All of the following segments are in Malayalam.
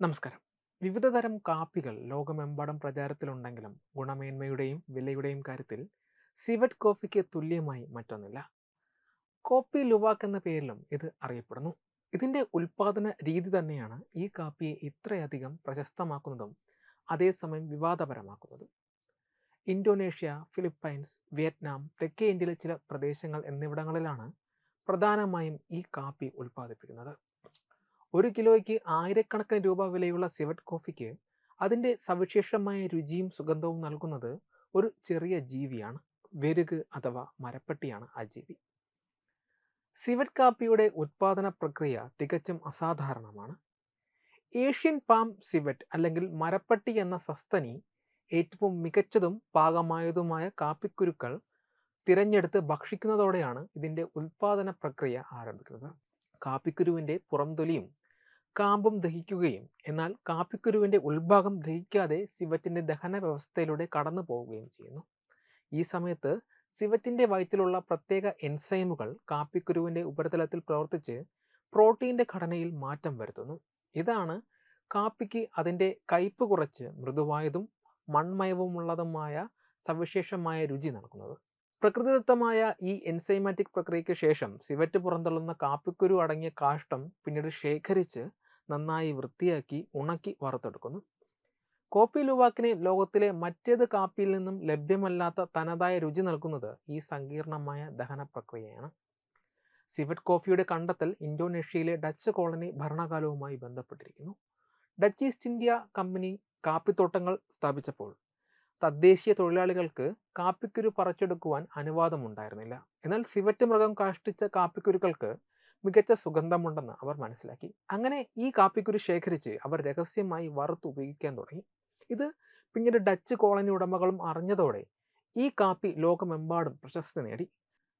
നമസ്കാരം. വിവിധ തരം കാപ്പികൾ ലോകമെമ്പാടും പ്രചാരത്തിലുണ്ടെങ്കിലും ഗുണമേന്മയുടെയും വിലയുടെയും കാര്യത്തിൽ സിവറ്റ് കോഫിക്ക് തുല്യമായി മറ്റൊന്നില്ല. കോപ്പി ലുവാക്ക് എന്ന പേരിലും ഇത് അറിയപ്പെടുന്നു. ഇതിന്റെ ഉൽപാദന രീതി തന്നെയാണ് ഈ കാപ്പിയെ ഇത്രയധികം പ്രശസ്തമാക്കുന്നതും അതേസമയം വിവാദപരമാക്കുന്നതും. ഇന്തോനേഷ്യ ഫിലിപ്പൈൻസ് വിയറ്റ്നാം തെക്കേ ഇന്ത്യയിലെ ചില പ്രദേശങ്ങൾ എന്നിവിടങ്ങളിലാണ് പ്രധാനമായും ഈ കാപ്പി ഉൽപ്പാദിപ്പിക്കുന്നത്. ഒരു കിലോയ്ക്ക് ആയിരക്കണക്കിന് രൂപ വിലയുള്ള സിവറ്റ് കോഫിക്ക് അതിന്റെ സവിശേഷമായ രുചിയും സുഗന്ധവും നൽകുന്നത് ഒരു ചെറിയ ജീവിയാണ്. വെരുക് അഥവാ മരപ്പട്ടിയാണ് ആ ജീവി. സിവറ്റ് കാപ്പിയുടെ ഉത്പാദന പ്രക്രിയ തികച്ചും അസാധാരണമാണ്. ഏഷ്യൻ പാം സിവറ്റ് അല്ലെങ്കിൽ മരപ്പട്ടി എന്ന സസ്തനി ഏറ്റവും മികച്ചതും പാകമായതുമായ കാപ്പിക്കുരുക്കൾ തിരഞ്ഞെടുത്ത് ഭക്ഷിക്കുന്നതോടെയാണ് ഇതിന്റെ ഉൽപാദന പ്രക്രിയ ആരംഭിക്കുന്നത്. കാപ്പിക്കുരുവിന്റെ പുറംതൊലിയും കാമ്പും ദഹിക്കുകയും എന്നാൽ കാപ്പിക്കുരുവിന്റെ ഉൾഭാഗം ദഹിക്കാതെ സിവറ്റിന്റെ ദഹന വ്യവസ്ഥയിലൂടെ കടന്നു പോവുകയും ചെയ്യുന്നു. ഈ സമയത്ത് സിവറ്റിന്റെ വയറ്റിലുള്ള പ്രത്യേക എൻസൈമുകൾ കാപ്പിക്കുരുവിന്റെ ഉപരിതലത്തിൽ പ്രവർത്തിച്ച് പ്രോട്ടീന്റെ ഘടനയിൽ മാറ്റം വരുത്തുന്നു. ഇതാണ് കാപ്പിക്ക് അതിന്റെ കയ്പ് കുറച്ച് മൃദുവായതും മൺമയവുമുള്ളതുമായ സവിശേഷമായ രുചി നൽകുന്നത്. പ്രകൃതിദത്തമായ ഈ എൻസൈമാറ്റിക് പ്രക്രിയയ്ക്ക് ശേഷം സിവറ്റ് പുറന്തള്ളുന്ന കാപ്പിക്കുരു അടങ്ങിയ കാഷ്ടം പിന്നീട് ശേഖരിച്ച് നന്നായി വൃത്തിയാക്കി ഉണക്കി വറുത്തെടുക്കുന്നു. കോപ്പി ലുവാക്കിന് ലോകത്തിലെ മറ്റേത് കാപ്പിയിൽ നിന്നും ലഭ്യമല്ലാത്ത തനതായ രുചി നൽകുന്നത് ഈ സങ്കീർണമായ ദഹന പ്രക്രിയയാണ്. സിവറ്റ് കോഫിയുടെ കണ്ടെത്തൽ ഇന്തോനേഷ്യയിലെ ഡച്ച് കോളനി ഭരണകാലവുമായി ബന്ധപ്പെട്ടിരിക്കുന്നു. ഡച്ച് ഈസ്റ്റ് ഇന്ത്യ കമ്പനി കാപ്പിത്തോട്ടങ്ങൾ സ്ഥാപിച്ചപ്പോൾ തദ്ദേശീയ തൊഴിലാളികൾക്ക് കാപ്പിക്കുരു പറിച്ചെടുക്കുവാൻ അനുവാദമുണ്ടായിരുന്നില്ല. എന്നാൽ സിവറ്റ് മൃഗം കാഷ്ടിച്ച കാപ്പിക്കുരുക്കൾക്ക് മികച്ച സുഗന്ധമുണ്ടെന്ന് അവർ മനസ്സിലാക്കി. അങ്ങനെ ഈ കാപ്പിക്കുരു ശേഖരിച്ച് അവർ രഹസ്യമായി വറുത്ത് ഉപയോഗിക്കാൻ തുടങ്ങി. ഇത് പിന്നീട് ഡച്ച് കോളനി ഉടമകളും അറിഞ്ഞതോടെ ഈ കാപ്പി ലോകമെമ്പാടും പ്രശസ്തി നേടി.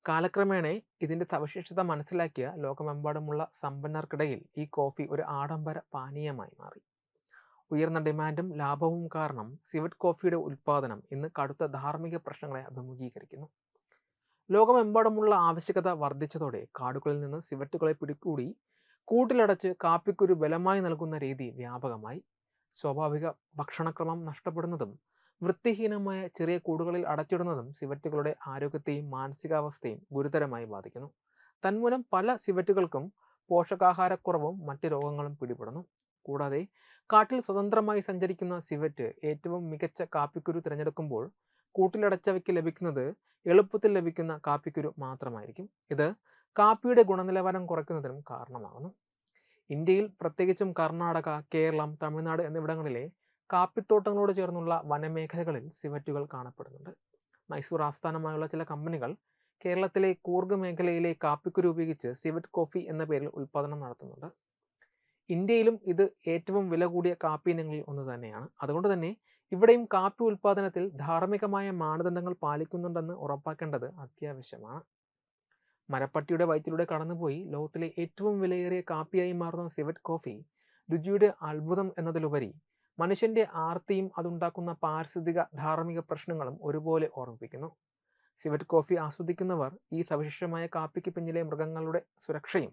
കാലക്രമേണ ഇതിന്റെ സവിശേഷത മനസ്സിലാക്കിയ ലോകമെമ്പാടുമുള്ള സമ്പന്നർക്കിടയിൽ ഈ കോഫി ഒരു ആഡംബര പാനീയമായി മാറി. ഉയർന്ന ഡിമാൻഡും ലാഭവും കാരണം സിവറ്റ് കോഫിയുടെ ഉൽപ്പാദനം ഇന്ന് കടുത്ത ധാർമ്മിക പ്രശ്നങ്ങളെ അഭിമുഖീകരിക്കുന്നു. ലോകമെമ്പാടുമുള്ള ആവശ്യകത വർദ്ധിച്ചതോടെ കാടുകളിൽ നിന്ന് സിവറ്റുകളെ പിടികൂടി കൂട്ടിലടച്ച് കാപ്പിക്കുരു ബലമായി നൽകുന്ന രീതി വ്യാപകമായി. സ്വാഭാവിക ഭക്ഷണക്രമം നഷ്ടപ്പെടുന്നതും വൃത്തിഹീനമായ ചെറിയ കൂടുകളിൽ അടച്ചിടുന്നതും സിവറ്റുകളുടെ ആരോഗ്യത്തെയും മാനസികാവസ്ഥയും ഗുരുതരമായി ബാധിക്കുന്നു. തന്മൂലം പല സിവറ്റുകൾക്കും പോഷകാഹാരക്കുറവും മറ്റ് രോഗങ്ങളും പിടിപെടുന്നു. കൂടാതെ കാട്ടിൽ സ്വതന്ത്രമായി സഞ്ചരിക്കുന്ന സിവറ്റ് ഏറ്റവും മികച്ച കാപ്പിക്കുരു തിരഞ്ഞെടുക്കുമ്പോൾ കൂട്ടിലടച്ചവയ്ക്ക് ലഭിക്കുന്നത് എളുപ്പത്തിൽ ലഭിക്കുന്ന കാപ്പിക്കുരു മാത്രമായിരിക്കും. ഇത് കാപ്പിയുടെ ഗുണനിലവാരം കുറയ്ക്കുന്നതിനും കാരണമാകുന്നു. ഇന്ത്യയിൽ പ്രത്യേകിച്ചും കർണാടക കേരളം തമിഴ്നാട് എന്നിവിടങ്ങളിലെ കാപ്പിത്തോട്ടങ്ങളോട് ചേർന്നുള്ള വനമേഖലകളിൽ സിവറ്റുകൾ കാണപ്പെടുന്നുണ്ട്. മൈസൂർ ആസ്ഥാനമായുള്ള ചില കമ്പനികൾ കേരളത്തിലെ കൂർഗ് മേഖലയിലെ കാപ്പിക്കുരു ഉപയോഗിച്ച് സിവറ്റ് കോഫി എന്ന പേരിൽ ഉൽപ്പാദനം നടത്തുന്നുണ്ട്. ഇന്ത്യയിലും ഇത് ഏറ്റവും വില കൂടിയ കാപ്പി ഇനങ്ങളിൽ ഒന്ന് തന്നെയാണ്. അതുകൊണ്ട് തന്നെ ഇവിടെയും കാപ്പി ഉൽപ്പാദനത്തിൽ ധാർമ്മികമായ മാനദണ്ഡങ്ങൾ പാലിക്കുന്നുണ്ടെന്ന് ഉറപ്പാക്കേണ്ടത് അത്യാവശ്യമാണ്. മരപ്പട്ടിയുടെ വയറ്റിലൂടെ കടന്നുപോയി ലോകത്തിലെ ഏറ്റവും വിലയേറിയ കാപ്പിയായി മാറുന്ന സിവറ്റ് കോഫി രുചിയുടെ അത്ഭുതം എന്നതിലുപരി മനുഷ്യന്റെ ആർത്തിയും അതുണ്ടാക്കുന്ന പാരിസ്ഥിതിക ധാർമ്മിക പ്രശ്നങ്ങളും ഒരുപോലെ ഓർമ്മിപ്പിക്കുന്നു. സിവറ്റ് കോഫി ആസ്വദിക്കുന്നവർ ഈ സവിശേഷമായ കാപ്പിക്ക് പിന്നിലെ മൃഗങ്ങളുടെ സുരക്ഷയും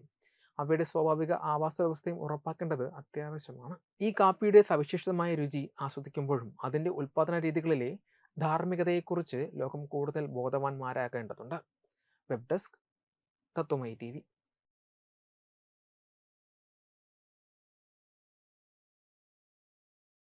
അവയുടെ സ്വാഭാവിക ആവാസ വ്യവസ്ഥയും ഉറപ്പാക്കേണ്ടത് അത്യാവശ്യമാണ്. ഈ കാപ്പിയുടെ സവിശേഷമായ രുചി ആസ്വദിക്കുമ്പോഴും അതിന്റെ ഉൽപ്പാദന രീതികളിലെ ധാർമ്മികതയെക്കുറിച്ച് ലോകം കൂടുതൽ ബോധവാന്മാരാകേണ്ടതുണ്ട്. വെബ് ഡെസ്ക് തത്വമൈ ടി